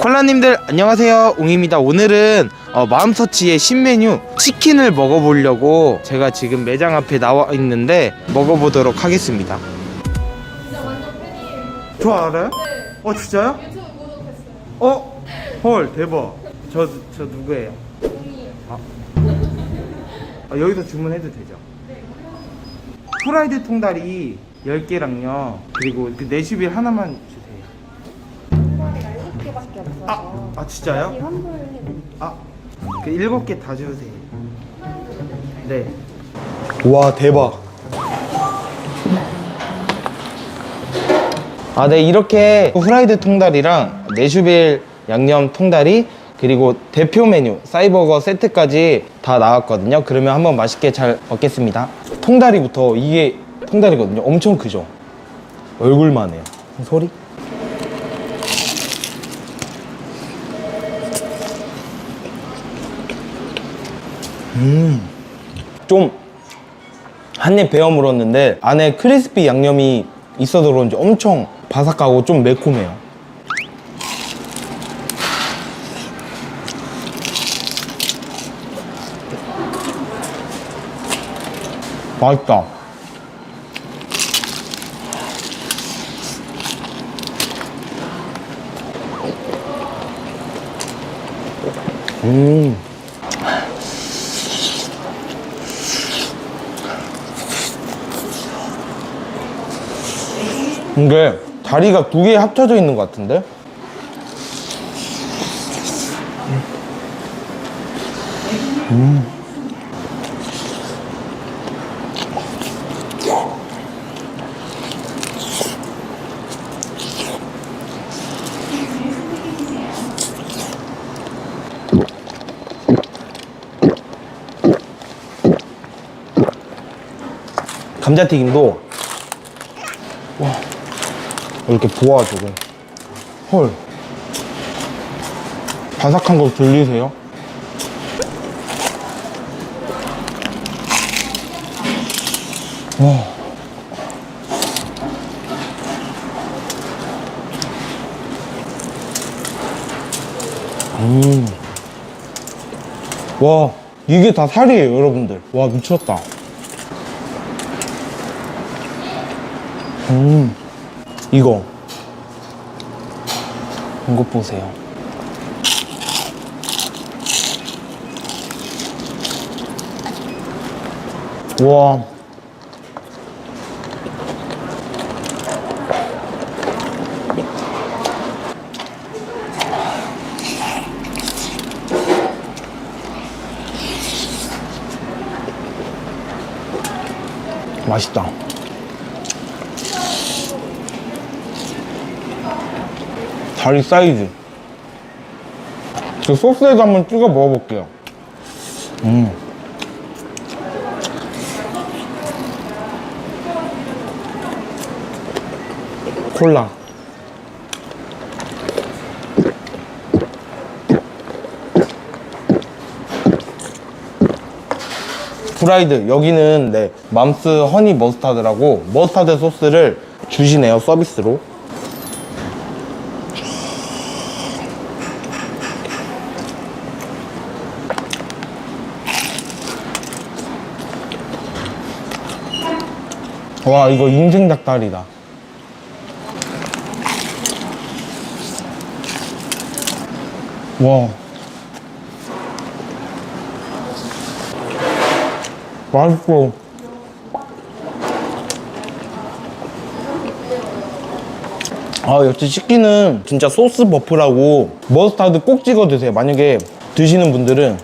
콜라님들 안녕하세요 웅입니다 오늘은 어, 마음터치의 신메뉴 치킨을 먹어보려고 제가 지금 매장 앞에 나와 있는데 먹어보도록 하겠습니다 진짜 완전 팬이에요. 저 알아요? 네. 어 진짜요? 유튜브 구독했어요. 어? 헐 대박 저, 저 누구예요? 웅이에요. 아, 여기서 주문해도 되죠? 프라이드 통다리 10개랑요 그리고 그 내슈빌 하나만 주세요 통다리가 7개밖에 없어서 아, 아 진짜요? 환불해드릴게요. 아, 그 일곱 개다 주세요. 네. 와 대박. 아, 네 이렇게 후라이드 통다리랑 내슈빌 양념 통다리 그리고 대표 메뉴 사이버거 세트까지 다 나왔거든요. 그러면 한번 맛있게 잘 먹겠습니다. 통다리부터 이게 통다리거든요. 엄청 크죠. 얼굴만 해요. 소리? 좀한입 베어 물었는데 안에 크리스피 양념이 있어서 그런지 엄청 바삭하고 좀 매콤해요. 맛있다. 음. 이게 다리가 두 개 합쳐져 있는 것 같은데? 음. 감자튀김도 이렇게 부어가지고 헐 바삭한 거 들리세요? 와. 음. 와, 이게 다 살이에요, 여러분들. 와, 미쳤다. 음. 이거. 이것 보세요. 와. 맛있다 다리 사이즈. 저 소스에도 한번 찍어 먹어볼게요. 음. 콜라. 프라이드 여기는 네 맘스 허니 머스타드라고 머스타드 소스를 주시네요 서비스로 와 이거 인생 닭다리다. 와. 맛있어 아 역시 치킨은 진짜 소스 버프라고 머스타드 꼭 찍어 드세요. 만약에 드시는 분들은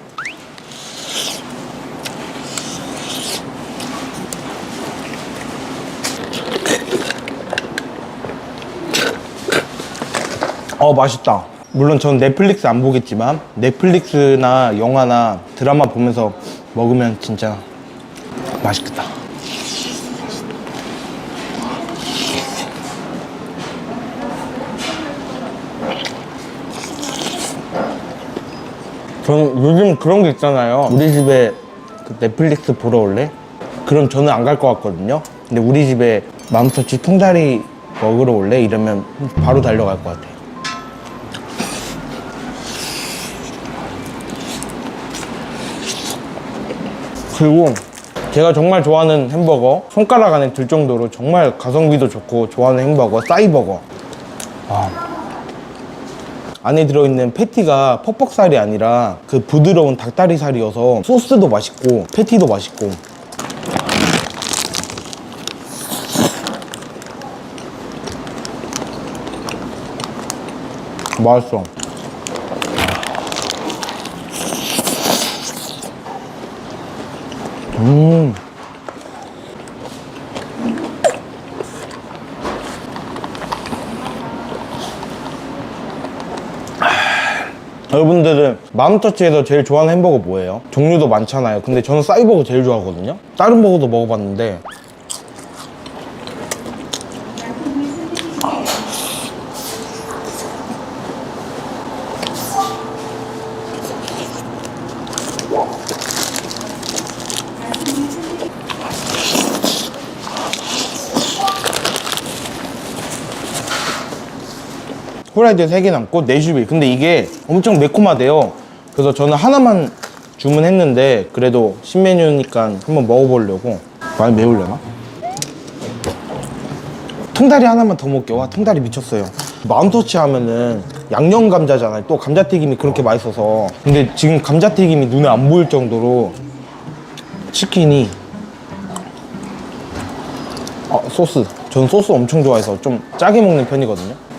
어 맛있다 물론 전 넷플릭스 안 보겠지만 넷플릭스나 영화나 드라마 보면서 먹으면 진짜 맛있겠다 저는 요즘 그런 게 있잖아요 우리 집에 그 넷플릭스 보러 올래? 그럼 저는 안 갈 것 같거든요 근데 우리 집에 맘터치 통다리 먹으러 올래? 이러면 바로 달려갈 것 같아. 그리고 제가 정말 좋아하는 햄버거 손가락 안에 들 정도로 정말 가성비도 좋고 좋아하는 햄버거 싸이버거. 아. 안에 들어있는 패티가 퍽퍽살이 아니라 그 부드러운 닭다리살이어서 소스도 맛있고 패티도 맛있고. 맛있어 음. 여러분들은 마음터치에서 제일 좋아하는 햄버거 뭐예요? 종류도 많잖아요. 근데 저는 싸이버거 제일 좋아하거든요. 다른 버거도 먹어봤는데 후라이드 3개 남고 4슈비. 근데 이게 엄청 매콤하대요. 그래서 저는 하나만 주문했는데 그래도 신메뉴니까 한번 먹어보려고. 많이 매울려나? 통다리 하나만 더 먹게. 와 통다리 미쳤어요. 마음터치 하면은 양념 감자잖아요. 또 감자튀김이 그렇게 맛있어서. 근데 지금 감자튀김이 눈에 안 보일 정도로 치킨이 아 소스. 전 소스 엄청 좋아해서 좀 짜게 먹는 편이거든요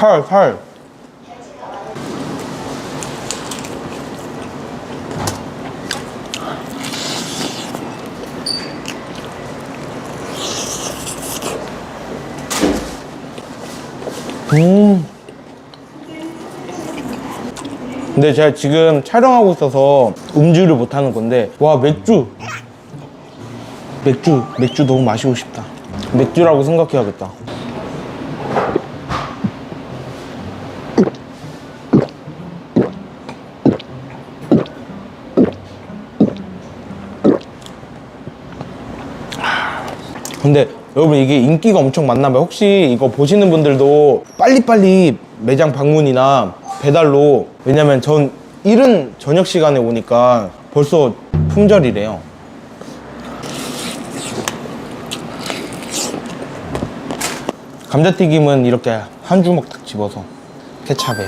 살, 살. 음. 근데 제가 지금 촬영하고 있어서 음주를 못 하는 건데, 와, 맥주. 맥주, 맥주 너무 마시고 싶다. 맥주라고 생각해야겠다. 근데 여러분 이게 인기가 엄청 많나 봐요. 혹시 이거 보시는 분들도 빨리빨리 매장 방문이나 배달로 왜냐면 전 이른 저녁 시간에 오니까 벌써 품절이래요. 감자튀김은 이렇게 한 주먹 딱 집어서 케찹에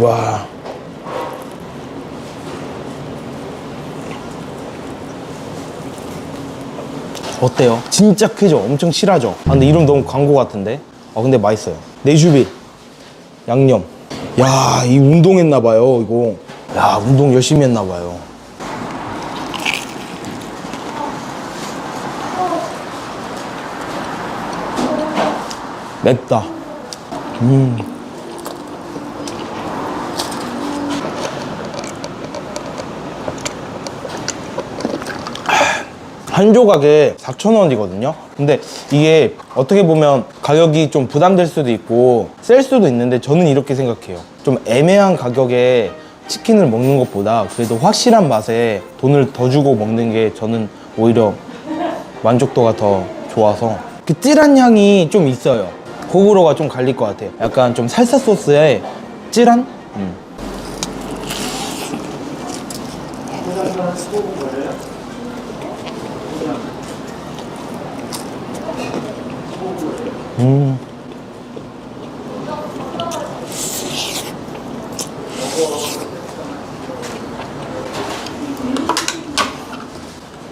와. 어때요? 진짜 크죠? 엄청 실하죠? 아, 근데 이름 너무 광고 같은데? 아, 근데 맛있어요. 내주비. 양념. 야, 이 운동했나봐요, 이거. 야, 운동 열심히 했나봐요. 맵다. 한 조각에 4,000원이거든요. 근데 이게 어떻게 보면 가격이 좀 부담될 수도 있고 셀 수도 있는데 저는 이렇게 생각해요. 좀 애매한 가격에 치킨을 먹는 것보다 그래도 확실한 맛에 돈을 더 주고 먹는 게 저는 오히려 만족도가 더 좋아서 그 찔한 향이 좀 있어요. 호불호가 좀 갈릴 것 같아요. 약간 좀 살사 소스에 찔한? 음.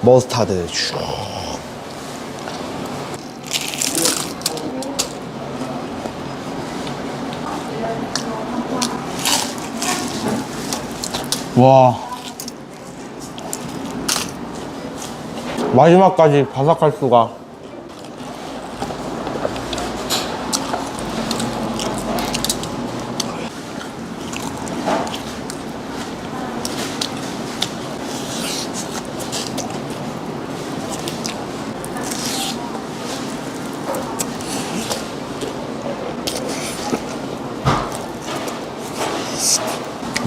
머스타드 슉. 와 마지막까지 바삭할 수가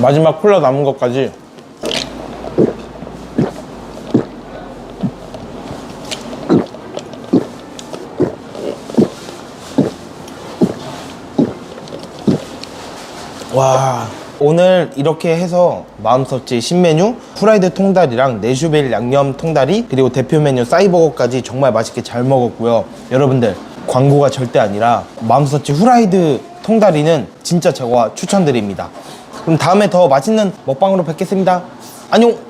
마지막 콜라 남은 것까지. 와 오늘 이렇게 해서 마음섭지. 신메뉴 후라이드 통다리랑 네슈벨 양념 통다리 그리고 대표 메뉴 싸이버거까지 정말 맛있게 잘 먹었고요. 여러분들 광고가 절대 아니라 마음섭지 후라이드 통다리는 진짜 제가 추천드립니다 그럼 다음에 더 맛있는 먹방으로 뵙겠습니다. 안녕